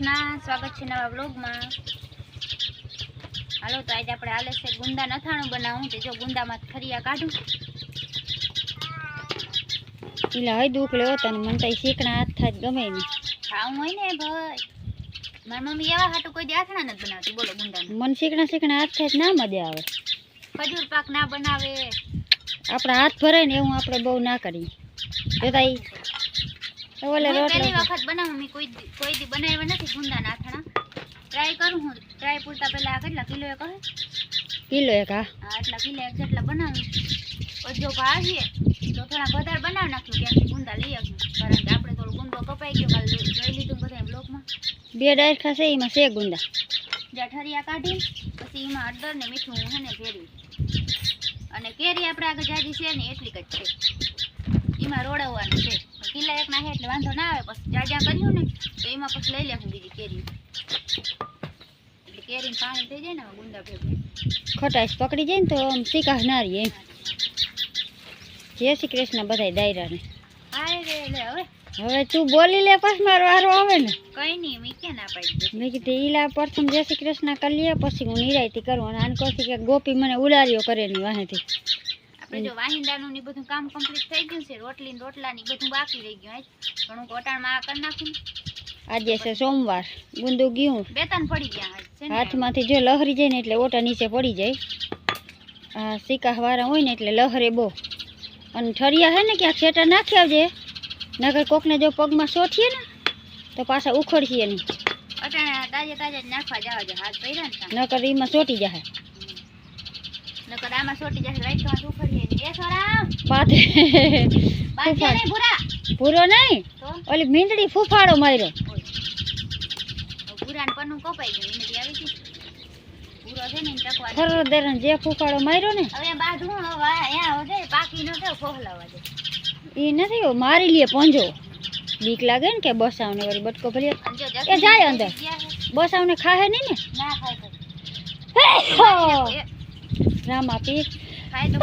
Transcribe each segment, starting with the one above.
કૃષ્ણ સ્વાગત છે નવા બ્લોગમાં હાલો તો આજે આપણે હાલે છે ગુંદા નથાણું બનાવું. તો જો ગુંદામાં ફરિયા કાઢું. પેલા હય દુઃખ લેવો તને મને તો શીખણા હાથ થાય ગમે નહીં ખાવું હોય ને ભાઈ. મારી મમ્મી એવા હાટું કોઈ આથણા નથી બનાવતી. બોલો ગુંદા મને શીખણા શીખણા હાથ થાય ના મજા આવે. ખજૂર પાક ના બનાવે. આપણા હાથ ભરાય ને એવું આપણે બહુ ના કરીએ. જોતા ઓલે રોટલો. પહેલી વખત બનાવું મેં કોઈ કોઈ દી બનાવ્યો નથી ગુંદાના આથણા ટ્રાય કરું હું. ટ્રાય પૂરતા પહેલા કેટલા કિલો એ હે? કિલો એક હા. એટલા કિલો એક જેટલા બનાવું. જો ભાવીએ તો થોડા વધારે બનાવી નાખ્યું ત્યાંથી ગુંદા લઈ આવ્યું કારણ કે આપણે થોડું ગુંદો કપાઈ ગયો કાલે જોઈ લીધું બધા બ્લોકમાં બે ડાયરખા છે એમાં છે ગુંદા. જઠરિયા ઠરિયા કાઢી પછી એમાં હળદર ને મીઠું હે ને ભેરવી અને કેરી આપણે આગળ જાજી છે ને એટલી જ છે. એમાં રોડાવવાનું છે. કિલ્લા એક નાખે એટલે વાંધો ના આવે. પછી જાજા કર્યું ને તો એમાં પછી લઈ લેવું બીજી કેરી. એટલે કેરીને પાણી થઈ જાય ને ગુંદા ભેગું. ખટાશ પકડી જાય ને તો આમ શીખા ના રહીએ જય શ્રી કૃષ્ણ બધાય દાયરાને. હવે. હવે તું બોલી લે પછી મારો વારો આવે ને. કઈ નહીં મેં ક્યાં ના પાડી મેં કીધું ઈલા પ્રથમ જય શ્રી કૃષ્ણ કરી લે પછી હું નિરાયતી કરું. અને આને કહું કે ગોપી મને ઉડાર્યો કરે ની વાહેથી. આપણે જો વાહિંદાનું ને બધું કામ કમ્પ્લીટ થઈ ગયું છે રોટલી ને રોટલા ને બધું બાકી રહી ગયું. ઘણું કોટાણમાં આ કરી નાખ્યું આજે છે સોમવાર ગુંદુ ગયું. બે ત્રણ પડી ગયા હાથમાંથી જો લહરી જાય ને એટલે ઓટા નીચે પડી જાય. આ સિક્કા વાળા હોય ને એટલે લહરે બહુ. અને ઠરિયા હે ને ક્યાંક છેટા નાખી આવજે. નકર કોકને જો પગમાં સોઠીએ ને તો પાછા ઉખડશીએ નહીં. તાજે તાજા નાખવા જવા હાથ પહેર્યા. નકર એમાં સોટી જાય નકર આમાં સોટી જશે રાઈટમાં ઉખડીએ ને એ સોરામ! પાથે બાંધ્યા નહીં ભૂરા! પૂરો નહીં? ઓલી મીંડડી ફૂફાડો માર્યો. ભૂરા ને પન્નું કપાઈ ગયું એની આવી ગઈ. ભૂરો છે ને ટકવા ખરો દેરણ જે ફૂફાડો માર્યો ને હવે બાંધવું હવે અહીંયા પાકી ન થાય ફોહલાવા દે. એ નથી મારી લે પંજો. બીક લાગે ને કે બસાવને વળી બટકો એ જાય અંદર. બસ આવને બસાવને ખાહે નહીં ને? ના ખાય ખાય તો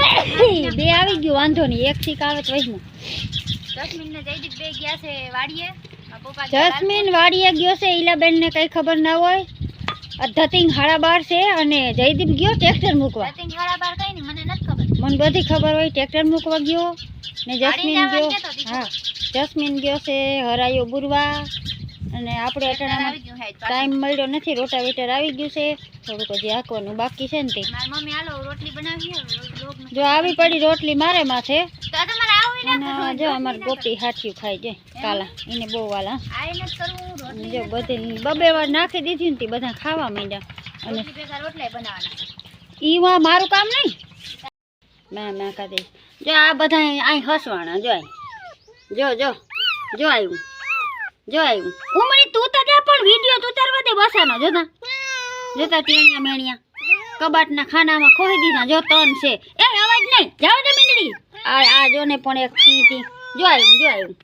બે આવી ગયું વાંધો નહીં એક થી આવે તો વહીમાં જસ્મીન ને જયદીપ બે ગયા છે વાડીએ. મારા પપ્પા ગયા જસ્મીન વાડીએ ગયો છે ઈલાબેન ને કઈ ખબર ના હોય. અધતિંગ હાડા બાર છે અને જયદીપ ગયો ટ્રેક્ટર મૂકવા. મને બધી ખબર હોય ટ્રેક્ટર મૂકવા ગયો ને જસ્મીન ગયો. હા જસ્મીન ગયો છે હરાયો બુરવા. અને આપણે અટાણામાં ટાઈમ મળ્યો નથી રોટાવેટર આવી ગયું છે. થોડુંક હજી હાંકવાનું બાકી છે ને તે છે જો આવી પડી રોટલી મારે તમારે આવું અને ને જો અમાર ગોપી હાથિયું ખાઈ જાય કાલા એને બહુ વાલા. જો બધી બબે વાર નાખી દીધી ને તે બધા ખાવા માંડ્યા. અને ઈમાં મારું કામ નહીં? ના ના કાઢી જો આ બધા અહીં હસવાના જો જો જો જો આવ્યું. જો આવ્યું. ઉમરી તું તો જા પણ વીડિયો તું તારવા દે બસાનો જોતા જોતા ટેણિયા મેણિયા. કબાટના ખાનામાં ખોઈ દીધા, જો તન છે. એ અવાજ નહીં જાવ ને મીંદડી આ આ જો ને પણ એક ટી જો આવ્યું જો આવ્યું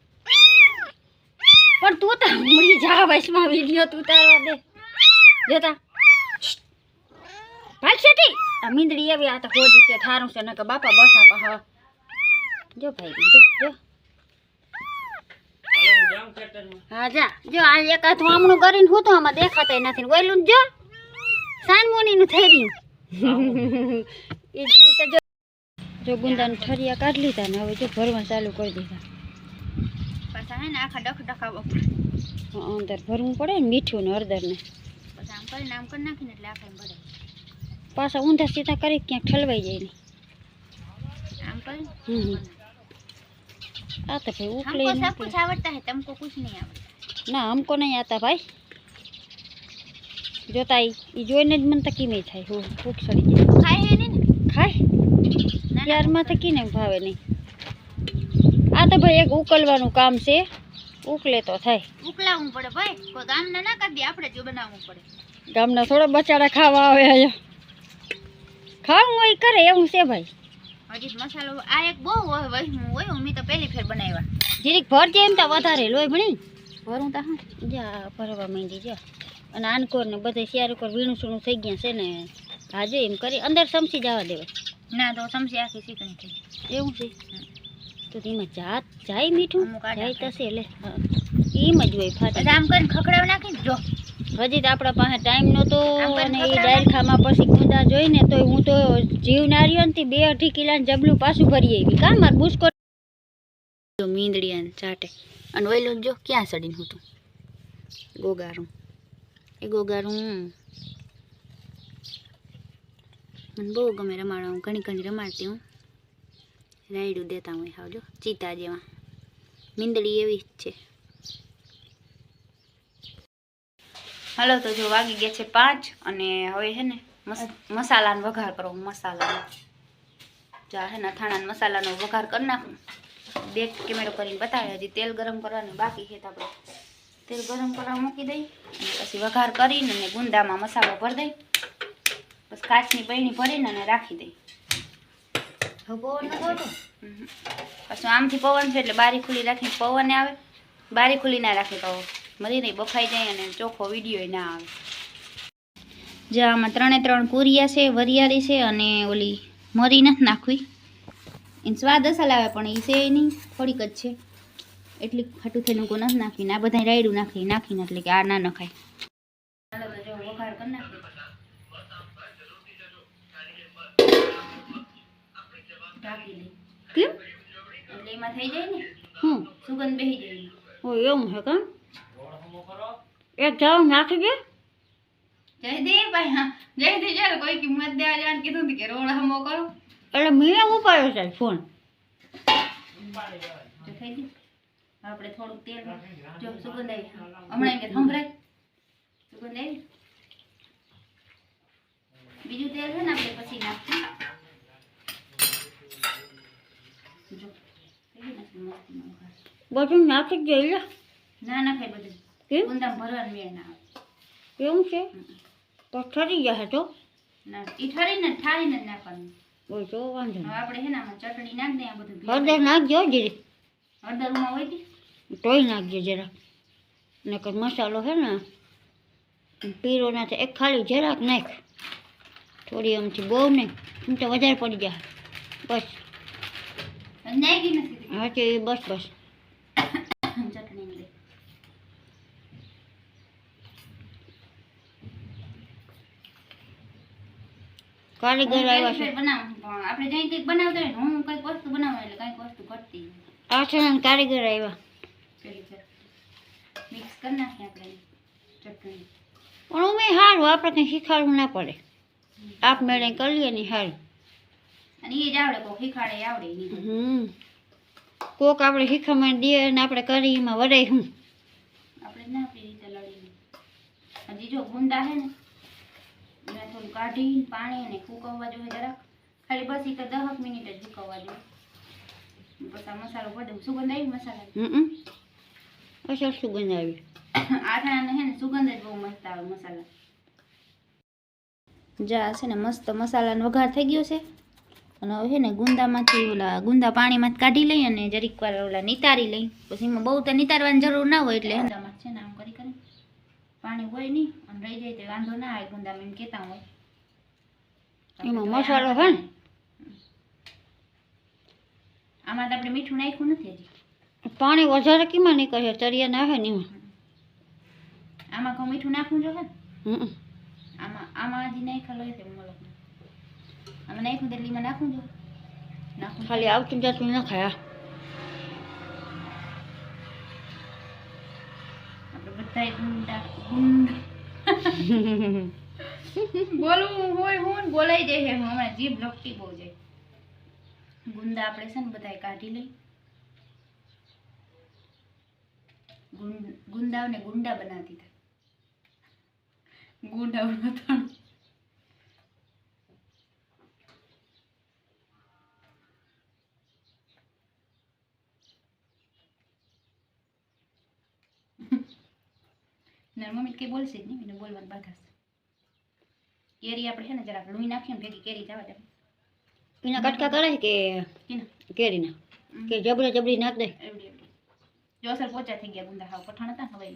પણ તું તો હમણી જા વૈશમાં વીડિયો તું તારવા દે જોતા ભાઈ તી આ મીંદડી એવી આ તો ખોજી છે, થારું છે, નકર બાપા બસા પા હા જો ભાઈ, જો જો. હા, જા. જો આ એક હાથ વામણું કરીને હું તો આમાં દેખાતા નથી. ઓયલું જો. સાનમોની નું થઈ રહ્યું ઈ ઈ તો જો જો ગુંદાને ઠરિયા કાઢી લીધા ને હવે જો ભરવા ચાલુ કરી દીધા પાછા હે ને આખા ડખ ડખાવો હા, અંદર ભરવું પડે ને મીઠું ને હળદર ને પછી આમ કરીને આમ કરી નાખીને એટલે આખા એમ ભરે પાછા ઊંધા સીધા કરી ક્યાંક ઠલવાઈ જાય ને આમ કરીને હમ. આ તો ભાઈ ઉકલે हमको सब कुछ आवड़ता है तुमको कुछ नहीं आवड़ता ના હમકો નહીં આતા ભાઈ જોતા એ જોઈને જ મને તકીમે થાય. હું ભૂખ સડી જાય ખાય ને? ખાય. ત્યારમાં તકીને ભાવે નહીં. આ તો ભાઈ એક ઉકલવાનું કામ છે. ઉકલે તો થાય. ઉકલાવવું પડે ભાઈ. કોઈ ગામના ના કરી આપણે જો બનાવવું પડે. ગામના થોડા બચાડા ખાવા આવે અહીંયા. ખાવું હોય કરે એવું છે ભાઈ. હજી મસાલો આ એક બહુ હોય વહીમું હોય. મમ્મી તો પહેલી ફેર બનાવ્યા. જીરીક ભરજે એમ તો વધારે લોહી ભણી. ભરું તો હા. જા ભરવા માંડી જા. અને આનકોર ને બધે શિયારકોર વીણું સૂણું થઈ ગયા છે ને હા એમ કરી. અંદર સમસી જવા દેવાય. ના તો સમસી આખી શીકણી થઈ એવું છે? તો એમાં જાત જાય મીઠું? જાય તસે એટલે એમ જ હોય ફાટે. આમ કરીને ખખડાવી નાખીને જો. હજી તો આપણા પાસે ટાઈમ નહોતો અને એ ડાયરખામાં પછી ખુદા જોઈને તો હું તો જીવ નાર્યો ને બે અઢી કિલાનું જબલું પાછું ભરી આવી. કાં મારે બુસ્કો મીંદડી ચાટે. અને વહેલો જો ક્યાં સડીને હું તું? ગોગારું ગોગારું મને બહુ ગમે રમાડવા, હું ઘણી ઘણી રમાડતી હું. રાયડું દેતા હોય હાવ જો ચીતા જેવા. મીંદડી એવી જ છે. હાલો, તો જો વાગી ગયા છે પાંચ અને હવે છે ને મસાલાનો વઘાર કરો મસાલાનો. જો હે ને અથાણાનો મસાલાનો વઘાર કરી નાખું. બે કેમેરો કરીને બતાવે, હજી તેલ ગરમ કરવાનું બાકી છે તો આપણે તેલ ગરમ કરવા મૂકી દઈ પછી વઘાર કરીને અને ગુંદામાં મસાલો ભરી દઈ પછી કાચની પૈણી ભરીને અને રાખી દઈ. પછી આમથી પવન છે એટલે બારી ખુલ્લી રાખીને પવન આવે. બારી ખુલ્લી ના રાખે તો મરી નહીં બફાઈ જાય અને ચોખ્ખો વીડિયો ના આવે. જે આમાં ત્રણે ત્રણ કુરિયા છે વરિયાળી છે અને ઓલી મરી નથી નાખવી. એને સ્વાદ અસલ આવે પણ એ છે નહીં થોડીક જ છે. એટલી ખાટું થઈને કોઈ નથી નાખીને, આ બધા રાયડું નાખી નાખીને એટલે કે આ ના નખાય. જો વઘાર થઈ જાય ને હમ. સુગંધ બેસી જાય. ઓ એવું છે કામ એ જાવ નાખી દે? જયદેવભાઈ હા જયદેવ ચાલો કોઈ કિંમત દેવા જવાનું કીધું કે રોડ હમો કરો એટલે મેં ઉપાડ્યો છે ફોન. થઈ ગયું આપણે થોડુંક તેલ જો સુગંધ આવી હમણાં એમ કે સંભળાય. સુગંધ આવી? બીજું તેલ છે ને આપણે પછી નાખશું. જો થઈ ગયું ને મસ્તીનો વઘાર. બધું નાખી જ જઈએ ના ના ખાય બધું. કેમ? ગુંદામાં ભરવાનું મેળ ના આવે. એવું છે? તો ઠરી જશે તો? ના ઈ ઠરીને જ ઠારીને જ નાખવાનું. બોલ તો વાંધો હવે નહીં આપણે છે ને આમાં ચટણી નાખ દઈએ આ બધું હળદર ભેગું. નાખજો જીરી હળદરમાં હોય કે? તોય નાખજો જરા નકર મસાલો છે ને પીરો ના એક ખાલી જરાક નાખ. થોડી આમથી બહુ નહીં એમ તો વધારે પડી જાય. બસ. નથી? હા તે બસ બસ. કારીગર આવ્યા છે? આપણે જઈ કંઈક બનાવતા હોય હું કંઈક વસ્તુ બનાવું એટલે કંઈક વસ્તુ કરતી આ છે કારીગર આવ્યા. કરી નાખીએ આપણે ચટણી પણ અમે સારું આપણે કંઈ શીખવાડવું ના પડે આપ મેળે કરી લઈએ ને સારું અને એ જ આવડે કોઈ શીખાડે એ આવડે નહીં હમ કોક આપણે શીખવામાં દે ને આપણે કરી એમાં વડાય હું આપણે ના આપણી રીતે લડીને હજી જો ગુંદા છે ને એને થોડું કાઢી પાણી અને ફૂકવવા જોઈએ જરાક. ખાલી બસ ઈ તો દસ મિનિટ જ ફૂકવવા જોઈએ. પછી આ મસાલો ભરી દઉં. સુગંધ આવી મસાલા? હમ અસર સુગંધ આવી આથાણાને છે ને સુગંધ જ બહુ મસ્ત આવે મસાલા. જા છે ને મસ્ત મસાલાનો વઘાર થઈ ગયો છે. અને હવે છે ને ગુંદામાંથી ઓલા ગુંદા પાણીમાંથી કાઢી લઈ અને જરીક વાર ઓલા નિતારી લઈ. પછી એમાં બહુ તો નિતારવાની જરૂર ના હોય એટલે ગુંદામાં છે ને આમ કરી કરી પાણી હોય નહીં અને રહી જાય તો વાંધો ના આવે ગુંદામાં એમ કહેતા હોય. એમાં મસાલો હોય ને? આમાં તો આપણે મીઠું નાખ્યું નથી હજી. પાણી વધારે કેમાં નીકળે ચરિયા નાખે ને એમાં. આમાં કહું મીઠું નાખવું જોઈએ? ને. આમાં આમાં હજી નાખેલો છે મલક. આમાં નાખ્યું તો એટલે એમાં નાખવું જો નાખું ખાલી આવતું જાતું ન ખાયા આપણે બધાય ગુંડા બોલવું હોય હું બોલાઈ જાય હમણાં જીભ લપટી બહુ જાય. ગુંદા આપણે છે ને બધાય કાઢી લઈ ગુંદ- ગુંદાઓને ગુંડા બનાવી દીધા. ગુંડાઓ નતા ને મમ્મી કે બોલશે જ નહીં એને બોલવાનું બાધા છે. કેરી આપણે છે ને જરાક લૂઈ નાખીએ ને ભેગી કેરી જવા દે. એના કટકા કરે કે કેના કેરીના? કે જબરે જબરી નાખ દે? જો અસર પોચા થઈ ગયા ગુંદા હાવ. પઠાણ હતા ને હવે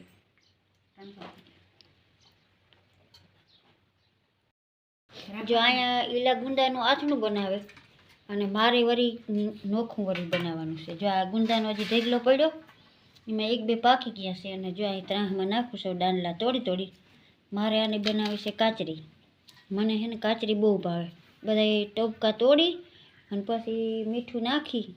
જો અહીંયા ઈલા ગુંદાનું આથણું બનાવે અને મારે વળી નોખું વળી બનાવવાનું છે. જો આ ગુંદાનો હજી ઢેગલો પડ્યો, એમાં એક બે પાકી ગયા છે અને જો અહીં ત્રાહમાં નાખું છું ડાંડલા તોડી તોડી, મારે આને બનાવી છે કાચરી. મને છે ને કાચરી બહુ ભાવે. બધા ટોપકા તોડી અને પછી મીઠું નાખી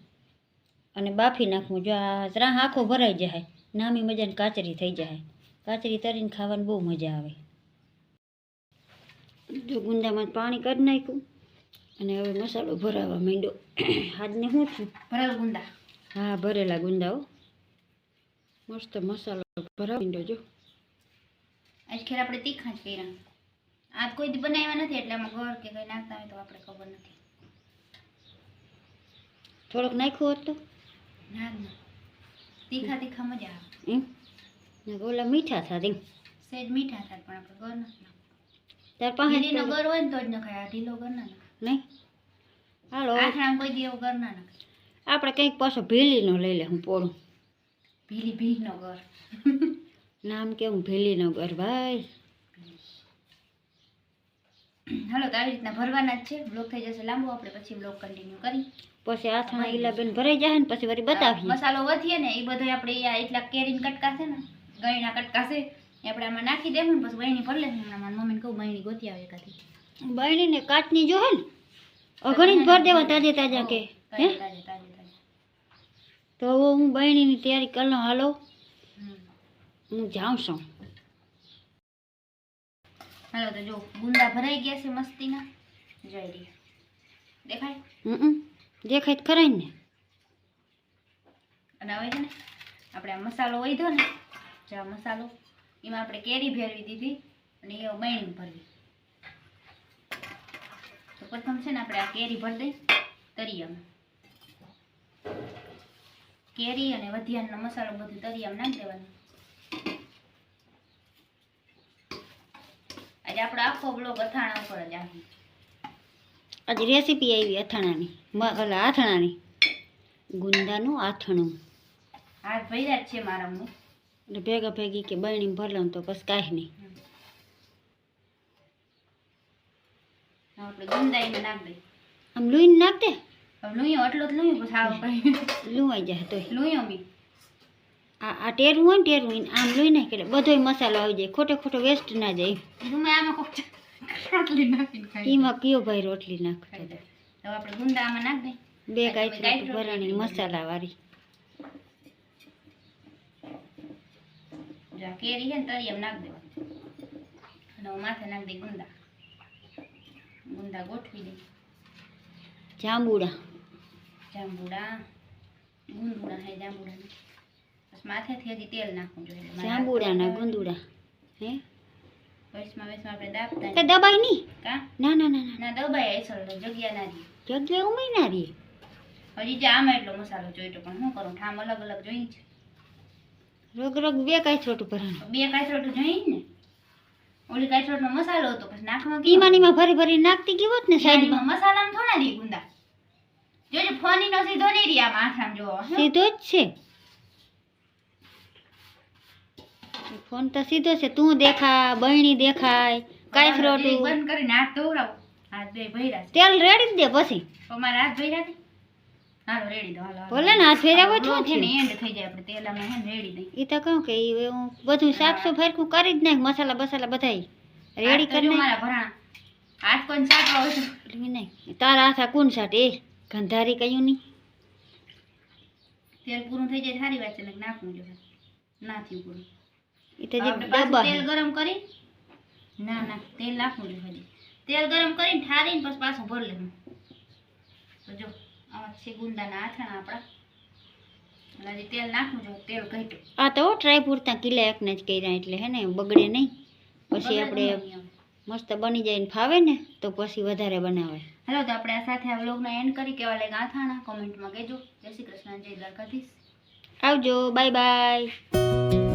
અને બાફી નાખવું જો આ ત્રાહ આખો ભરાઈ જાય, નામી મજાની કાચરી થઈ જાય. કાચરી તરીને ખાવાની બહુ મજા આવે. જો ગુંદામાં પાણી કાઢી નાખ્યું. અને હવે મસાલો ભરાવા માંડ્યો. આજને શું થયું ભરેલા ગુંદા. હા ભરેલા ગુંદાઓ મસ્ત મસાલો ભરાવા માંડ્યો જો. આજ ખેર આપણે તીખા જ કર્યા. આજ કોઈ બનાવ્યા નથી એટલે આમાં ઘર કે કંઈ નાખતા હોય તો આપણે ખબર નથી. થોડોક નાખ્યું હોત તો? ના ના. તીખા તીખા મજા આવે. એમ? ને ઓલા મીઠા થાય એમ. સહેજ મીઠા થાય પણ આપણે ઘર નથી તાર પાસે ઢીલીનો ગર હોય ને તો જ નખાય આ ઢીલો ગોળ ના નખાય. નહીં? હાલો. આથણામાં કોઈ દી એવો ના નખાય. આપણે કંઈક પાછો ભીલીનો લઈ લે હું પોળું. ભીલી ભીલીનો ગોળ નામ કેવું ભીલીનો ઘર ભાઈ. હાલો તો આવી રીતના ભરવાના જ છે. બ્લોક થઈ જશે લાંબો આપણે પછી બ્લોક કન્ટિન્યુ કરી. પછી આથણા ઈલાબેન ભરાઈ જાય ને પછી વળી બતાવીએ. મસાલો વધીએ ને એ બધો આપણે એટલા કેરીન કટકા છે ને ગળીના કટકા છે એ આપણે આમાં નાખી દેવું ને પછી બહેણી ભરી હમણાં મારી મમ્મીને કહું બહેણી ગોતી આવે એકાથી. બહેણીને કાચની જો હે ને અઘણી જ ભર દેવા તાજે તાજા કે હે તો હવે હું બહેણીની તૈયારી કરી લઉં હાલો. હું જાઉં છું. હાલો તો જો ગુંદા ભરાઈ ગયા છે મસ્તીના. જોઈ દેખાય? હમ દેખાય ખરાય ને. અને હવે છે ને આપણે આ મસાલો વધ્યો ને જે આ મસાલો એમાં આપણે કેરી ભેરવી દીધી અને એ બહેણી ભરવી. તો પ્રથમ છે ને આપણે આ કેરી ભરી દઈ તરિયામાં. કેરી અને વધિયાનો મસાલો બધું તરિયામાં નાખી દેવાનું. આજે આપણો આખો બ્લોગ અથાણા ઉપર જ આવ્યો આજે રેસીપી આવી અથાણાની. ઓલા આથણાની ગુંદાનું આથણું. હાથ ભર્યા જ છે મારા હું એટલે ભેગા ભેગી કે બહેણી ભરલો તો પછી કાંઈ નહીં. આપણે ગુંદાઈને નાખી દઈએ. આમ લૂઈને નાખ દે. હવે એટલો જ લુયો પછી આવ કઈ જાય તો લુયો બી. આ આ ટેરવું હોય ને ટેરવું આમ લઈ નાખે એટલે બધોય મસાલો આવી જાય. ખોટો ખોટો વેસ્ટ ના જાય રોટલી એમાં કયો ભાઈ રોટલી ખાઈ જાય આપણે ગુંદા આમાં નાખ બે આ ગાય ભરાણી મસાલા વાળી જો કેરી છે ને તરી એમ નાખ દેવાની. અને હું માથે નાખ દઈ ગુંદા. ગુંદા ગોઠવી દઈ. જાંબુડા. જાંબુડા. ગુંદુડા હે જાંબુડા. બસ માથેથી હજી તેલ નાખવું જોઈએ. જાંબુડા ના ગુંદુડા. હે? આપણે દાબતા તે દબાઈ નહીં. કા? ના ના ના ના. ના દબાય અસલ જગ્યા ના રહી જગ્યા ઉમી ના રહી હજી જે આમાં એટલો મસાલો જોઈતો પણ શું કરું? ઠામ અલગ અલગ જોઈ છે. રગ રોગ બે કાંઈ છોટું ભરાણું. બે કાચરોટ જોઈ ને? ઓલી કાચરોટનો મસાલો હતો પછી નાખવા ગયો. ઈમાં ને ભરી ભરી નાખતી ગયો ને સાઈડમાં મસાલામાં થોડા દી ગુંદા. જોજો ફોની નો સીધો નહીં રહી આમ આથામ જોવો સીધો જ છે. ફોન તો સીધો છે. તું દેખા બહેણી દેખાય બે બંધ કરીને હાથ ધોવડાવો. હાથ બે ભર્યા તેલ રેડી દે પછી. તમારે હાથ ભર્યા હાલો રેડી દો હાલો હાલો. ભલે ને હાથ ફેર્યા હોય છે ને એન્ડ થઈ જાય આપણે તેલ હે રેડી દઈ એ તો કહું કે ઈ હું બધું શાક ફરકું કરી જ નાખ મસાલા બસાલા બધાય. રેડી કરી નાખ. મારા ભરાણા હાથ કોણ ચાટવા હોય તો. નહીં તારા હાથા કોણ સાટ એ ગંધારી કયું નહીં તેલ પૂરું થઈ જાય સારી વાત છે ને નાખવું જોઈએ. ના થયું પૂરું. એ તો જે ડબ્બા તેલ ગરમ કરી ના ના તેલ નાખવું જોઈએ તેલ ગરમ કરીને ઠારીને પછી પાછું ભરી લેવું તો જો. આમાં છે ગુંદાના આથાણા આપણા. હજી તેલ નાખવું જોઈએ તેલ ઘટ્યું આ તો ટ્રાય પૂરતા કિલા એકને જ કર્યા એટલે હે ને બગડે નહીં. પછી આપણે મસ્ત બની જાય ને ફાવે ને તો પછી વધારે બનાવે. હેલો તો આપણે આ સાથે આ વ્લોગનો એન્ડ કરી. કેવા લાગ્યા આથાણા કોમેન્ટમાં કહેજો. જય શ્રી કૃષ્ણ જય દ્વારકાધીશ. આવજો બાય બાય